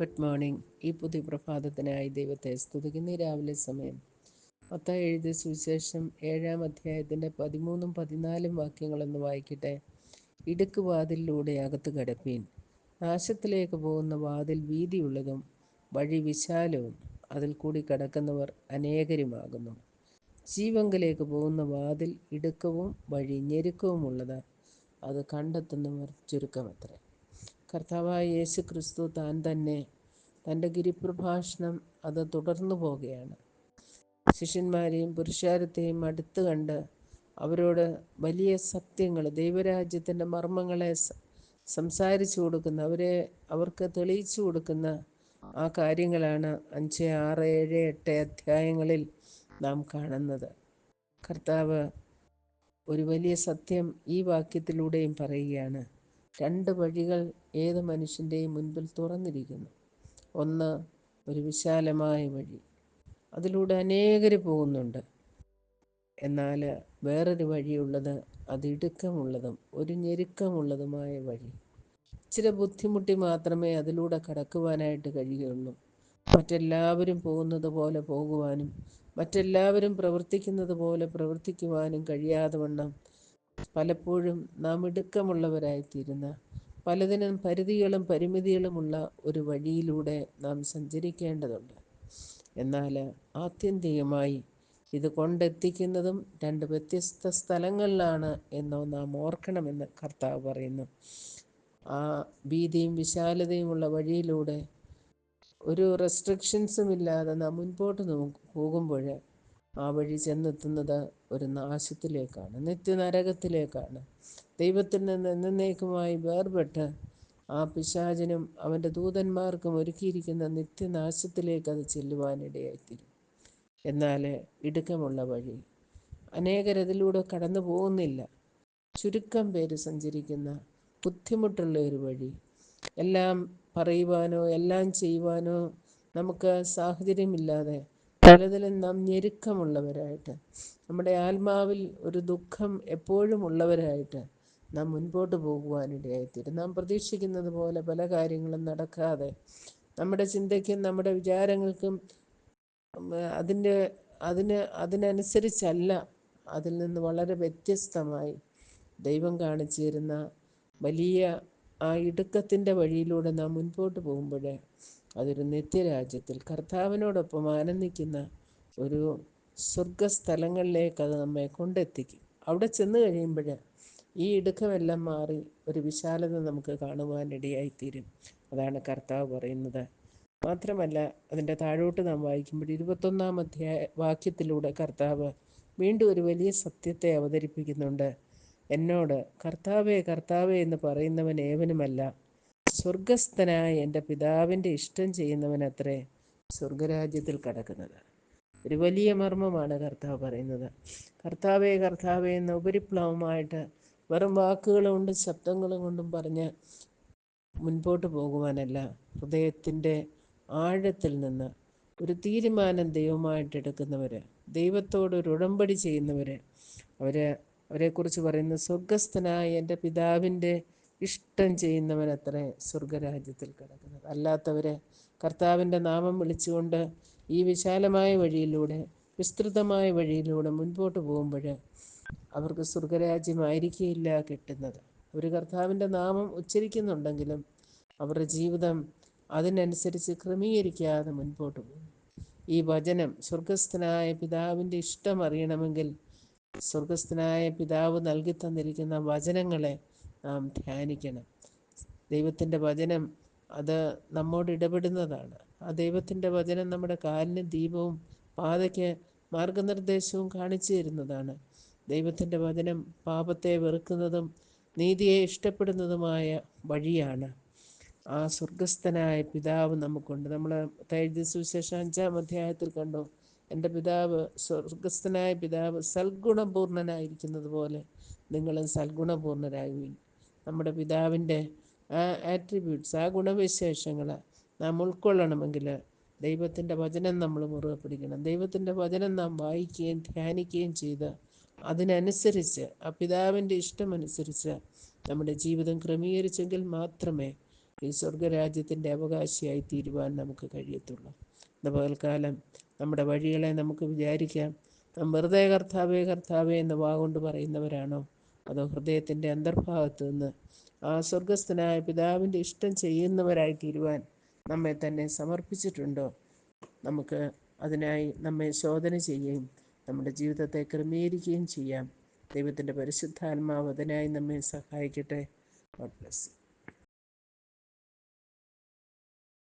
Morning. ഈ പുതിയ പ്രഭാതത്തിനായി ദൈവത്തെ സ്തുതിക്കുന്ന. രാവിലെ സമയം മത്തായി എഴുതിയ സുവിശേഷം ഏഴാം അധ്യായത്തിന്റെ പതിമൂന്നും പതിനാലും വാക്യങ്ങളൊന്ന് വായിക്കട്ടെ. ഇടുക്ക് വാതിലിലൂടെ അകത്ത് കടപ്പീൻ. നാശത്തിലേക്ക് പോകുന്ന വാതിൽ വീതിയുള്ളതും വഴി വിശാലവും അതിൽ കൂടി കടക്കുന്നവർ അനേകരുമാകുന്നു. ജീവങ്കലേക്ക് പോകുന്ന വാതിൽ ഇടുക്കവും വഴി ഞെരുക്കവുമുള്ളത്. അത് കണ്ടെത്തുന്നവർ ചുരുക്കമത്രേ. കർത്താവായ യേശു ക്രിസ്തു താൻ തന്നെ തന്റെ ഗിരിപ്രഭാഷണം അത് തുടർന്നു പോവുകയാണ്. ശിഷ്യന്മാരെയും പുരുഷാരത്തെയും അടുത്ത് കണ്ട് അവരോട് വലിയ സത്യങ്ങൾ ദൈവരാജ്യത്തിന്റെ മർമ്മങ്ങളെ സംസാരിച്ചു കൊടുക്കുന്ന അവരെ അവർക്ക് തെളിയിച്ചു കൊടുക്കുന്ന ആ കാര്യങ്ങളാണ് അഞ്ച് ആറ് ഏഴ് എട്ട് അധ്യായങ്ങളിൽ നാം കാണുന്നത്. കർത്താവ് ഒരു വലിയ സത്യം ഈ വാക്യത്തിലൂടെയും പറയുകയാണ്. രണ്ട് വഴികൾ ഏത് മനുഷ്യന്റെയും മുൻപിൽ തുറന്നിരിക്കുന്നു. ഒന്ന് ഒരു വിശാലമായ വഴി. അതിലൂടെ അനേകർ പോകുന്നുണ്ട്. എന്നാൽ വേറൊരു വഴിയുള്ളത് അത് ഇടുക്കമുള്ളതും ഒരു ഞെരുക്കമുള്ളതുമായ വഴി. ഇച്ചിരി ബുദ്ധിമുട്ടി മാത്രമേ അതിലൂടെ കടക്കുവാനായിട്ട് കഴിയുകയുള്ളൂ. മറ്റെല്ലാവരും പോകുന്നത് പോലെ പോകുവാനും മറ്റെല്ലാവരും പ്രവർത്തിക്കുന്നത് പോലെ പ്രവർത്തിക്കുവാനും കഴിയാതെ വണ്ണം പലപ്പോഴും നാം ഇടുക്കമുള്ളവരായിത്തീരുന്ന പലതിനും പരിധികളും പരിമിതികളുമുള്ള ഒരു വഴിയിലൂടെ നാം സഞ്ചരിക്കേണ്ടതുണ്ട്. എന്നാൽ ആത്യന്തികമായി ഇത് കൊണ്ടെത്തിക്കുന്നതും രണ്ട് വ്യത്യസ്ത സ്ഥലങ്ങളിലാണ് എന്നോ നാം ഓർക്കണമെന്ന് കർത്താവ് പറയുന്നു. ആ ഭീതിയും വിശാലതയുമുള്ള വഴിയിലൂടെ ഒരു റെസ്ട്രിക്ഷൻസും ഇല്ലാതെ നാം മുൻപോട്ട് പോകുമ്പോൾ ആ വഴി ചെന്നെത്തുന്നത് ഒരു നാശത്തിലേക്കാണ് നിത്യനരകത്തിലേക്കാണ്. ദൈവത്തിൽ നിന്ന് എന്നേക്കുമായി വേർപെട്ട് ആ പിശാചനും അവന്റെ ദൂതന്മാർക്കും ഒരുക്കിയിരിക്കുന്ന നിത്യനാശത്തിലേക്ക് അത് ചെല്ലുവാനിടയായിത്തീരും. എന്നാൽ ഇടുക്കമുള്ള വഴി അനേകരതിലൂടെ കടന്നു പോകുന്നില്ല. ചുരുക്കം പേര് സഞ്ചരിക്കുന്ന ബുദ്ധിമുട്ടുള്ള ഒരു വഴി. എല്ലാം പറയുവാനോ എല്ലാം ചെയ്യുവാനോ നമുക്ക് സാഹചര്യമില്ലാതെ പലതിലും നാം ഞെരുക്കമുള്ളവരായിട്ട്. നമ്മുടെ ആത്മാവിൽ ഒരു ദുഃഖം എപ്പോഴും ഉള്ളവരായിട്ട് നാം മുൻപോട്ട് പോകുവാനിടയായിത്തീരും. നാം പ്രതീക്ഷിക്കുന്നത് പോലെ പല കാര്യങ്ങളും നടക്കാതെ നമ്മുടെ ചിന്തയ്ക്കും നമ്മുടെ വിചാരങ്ങൾക്കും അതിന്റെ അതിന് അതിനനുസരിച്ചല്ല അതിൽ നിന്ന് വളരെ വ്യത്യസ്തമായി ദൈവം കാണിച്ചു തരുന്ന വലിയ ആ ഇടുക്കത്തിന്റെ വഴിയിലൂടെ നാം മുൻപോട്ട് പോകുമ്പോൾ അതൊരു നിത്യരാജ്യത്തിൽ കർത്താവിനോടൊപ്പം ആനന്ദിക്കുന്ന ഒരു സ്വർഗസ്ഥലങ്ങളിലേക്ക് അത് നമ്മെ കൊണ്ടെത്തിക്കും. അവിടെ ചെന്ന് കഴിയുമ്പോൾ ഈ ഇടുക്കമെല്ലാം മാറി ഒരു വിശാലത നമുക്ക് കാണുവാനിടയായിത്തീരും. അതാണ് കർത്താവ് പറയുന്നത്. മാത്രമല്ല അതിന്റെ താഴോട്ട് നാം വായിക്കുമ്പോൾ ഇരുപത്തൊന്നാം അധ്യായ വാക്യത്തിലൂടെ കർത്താവ് വീണ്ടും ഒരു വലിയ സത്യത്തെ അവതരിപ്പിക്കുന്നുണ്ട്. എന്നോട് കർത്താവേ കർത്താവേ എന്ന് പറയുന്നവൻ ഏവനുമല്ല. സ്വർഗസ്ഥനായ എന്റെ പിതാവിന്റെ ഇഷ്ടം ചെയ്യുന്നവനത്രേ സ്വർഗരാജ്യത്തിൽ കടക്കുന്നത്. ഒരു വലിയ മർമ്മമാണ് കർത്താവ് പറയുന്നത്. കർത്താവേ കർത്താവേ എന്ന ഉപരിപ്ലവമായിട്ട് വെറും വാക്കുകൾ കൊണ്ടും ശബ്ദങ്ങളും കൊണ്ടും പറഞ്ഞ് മുൻപോട്ട് പോകുവാനല്ല ഹൃദയത്തിന്റെ ആഴത്തിൽ നിന്ന് ഒരു തീരുമാനം ദൈവമായിട്ട് എടുക്കുന്നവർ ദൈവത്തോട് ഒരു ഉടമ്പടി ചെയ്യുന്നവർ അവർ അവരെക്കുറിച്ച് പറയുന്ന സ്വർഗസ്ഥനായ എന്റെ പിതാവിന്റെ ഇഷ്ടം ചെയ്യുന്നവനത്രേ സ്വർഗരാജ്യത്തിൽ കിടക്കുന്നത്. അല്ലാത്തവരെ കർത്താവിന്റെ നാമം വിളിച്ചുകൊണ്ട് ഈ വിശാലമായ വഴിയിലൂടെ വിസ്തൃതമായ വഴിയിലൂടെ മുൻപോട്ട് പോകുമ്പോൾ അവർക്ക് സ്വർഗരാജ്യമായിരിക്കില്ല കിട്ടുന്നത്. ഒരു കർത്താവിന്റെ നാമം ഉച്ചരിക്കുന്നുണ്ടെങ്കിലും അവരുടെ ജീവിതം അതിനനുസരിച്ച് ക്രമീകരിക്കാതെ മുൻപോട്ട് പോകും ഈ വചനം സ്വർഗസ്ഥനായ പിതാവിന്റെ ഇഷ്ടം അറിയണമെങ്കിൽ സ്വർഗസ്ഥനായ പിതാവ് നൽകി തന്നിരിക്കുന്ന വചനങ്ങളെ നാം ധ്യാനിക്കണം. ദൈവത്തിന്റെ വചനം അത് നമ്മോട് ഇടപെടുന്നതാണ്. ആ ദൈവത്തിന്റെ വചനം നമ്മുടെ കാലിന് ദീപവും പാതയ്ക്ക് മാർഗനിർദ്ദേശവും കാണിച്ചു തരുന്നതാണ്. ദൈവത്തിന്റെ വചനം പാപത്തെ വെറുക്കുന്നതും നീതിയെ ഇഷ്ടപ്പെടുന്നതുമായ വഴിയാണ്. ആ സ്വർഗസ്ഥനായ പിതാവ് നമുക്കുണ്ട്. നമ്മൾ തൈദ്യ സുവിശേഷം അഞ്ചാം അധ്യായത്തിൽ കണ്ടു. എന്റെ പിതാവ് സ്വർഗസ്ഥനായ പിതാവ് സൽഗുണപൂർണനായിരിക്കുന്നത് പോലെ നിങ്ങളും സൽഗുണപൂർണരാകുകയും നമ്മുടെ പിതാവിന്റെ ആ ആട്രിബ്യൂട്ട്സ് ആ ഗുണവിശേഷങ്ങൾ നാം ഉൾക്കൊള്ളണമെങ്കിൽ ദൈവത്തിന്റെ വചനം നമ്മൾ മുറുകെ പിടിക്കണം. ദൈവത്തിന്റെ വചനം നാം വായിക്കുകയും ധ്യാനിക്കുകയും ചെയ്ത് അതിനനുസരിച്ച് ആ പിതാവിന്റെ ഇഷ്ടമനുസരിച്ച് നമ്മുടെ ജീവിതം ക്രമീകരിച്ചെങ്കിൽ മാത്രമേ ഈ സ്വർഗരാജ്യത്തിന്റെ അവകാശിയായി തീരുവാൻ നമുക്ക് കഴിയത്തുള്ളൂ. ഇന്ന് പകൽക്കാലം നമ്മുടെ വഴികളെ നമുക്ക് വിചാരിക്കാം. നാം വെറുതെ കർത്താവേ കർത്താവേ എന്ന് വാഗൊണ്ട് പറയുന്നവരാണോ? അതോ ഹൃദയത്തിന്റെ അന്തർഭാഗത്തു നിന്ന് ആ സ്വർഗസ്ഥനായ പിതാവിന്റെ ഇഷ്ടം ചെയ്യുന്നവരായി തീരുവാൻ നമ്മെ തന്നെ സമർപ്പിച്ചിട്ടുണ്ടോ? നമുക്ക് അതിനായി നമ്മെ ശോധന ചെയ്യുകയും നമ്മുടെ ജീവിതത്തെ ക്രമീകരിക്കുകയും ചെയ്യാം. ദൈവത്തിന്റെ പരിശുദ്ധാത്മാവ് അതിനായി നമ്മെ സഹായിക്കട്ടെ. God bless